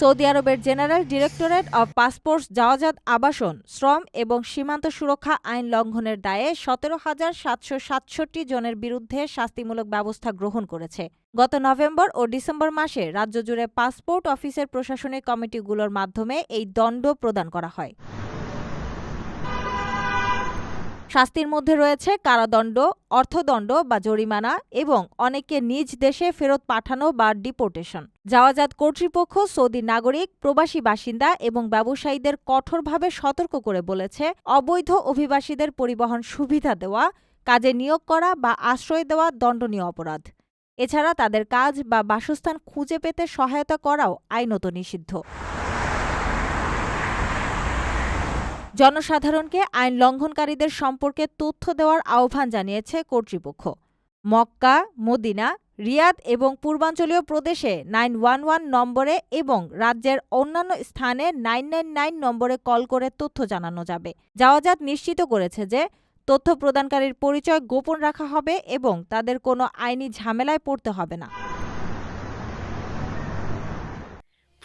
Saudi আরবের general directorate of passports জাওয়াজাত আবাসন, শ্রম এবং সীমান্ত সুরক্ষা আইন লঙ্ঘনের দায়ে সতেরো হাজার সাতশো সাতষট্টি জনের বিরুদ্ধে শাস্তিমূলক ব্যবস্থা গ্রহণ করেছে। গত নভেম্বর ও ডিসেম্বর মাসে রাজ্য জুড়ে পাসপোর্ট অফিসের প্রশাসনিক কমিটিগুলোর মাধ্যমে এই দণ্ড প্রদান করা হয়। শাস্তির মধ্যে রয়েছে কারাদণ্ড, অর্থদণ্ড বা জরিমানা এবং অনেককে নিজ দেশে ফেরত পাঠানো বা ডিপোর্টেশন। জাওয়াজাত কর্তৃপক্ষ সৌদি নাগরিক, প্রবাসী বাসিন্দা এবং ব্যবসায়ীদের কঠোরভাবে সতর্ক করে বলেছে, অবৈধ অভিবাসীদের পরিবহন সুবিধা দেওয়া, কাজে নিয়োগ করা বা আশ্রয় দেওয়া দণ্ডনীয় অপরাধ। এছাড়া তাদের কাজ বা বাসস্থান খুঁজে পেতে সহায়তা করাও আইনত নিষিদ্ধ। জনসাধারণকে আইন লঙ্ঘনকারীদের সম্পর্কে তথ্য দেওয়ার আহ্বান জানিয়েছে কর্তৃপক্ষ। মক্কা, মদিনা, রিয়াদ এবং পূর্বাঞ্চলীয় প্রদেশে নাইন ওয়ান ওয়ান নম্বরে এবং রাজ্যের অন্যান্য স্থানে নাইন নাইন নাইন নম্বরে কল করে তথ্য জানানো যাবে। জাওয়াজাত নিশ্চিত করেছে যে তথ্য প্রদানকারীর পরিচয় গোপন রাখা হবে এবং তাদের কোনো আইনি ঝামেলায় পড়তে হবে না।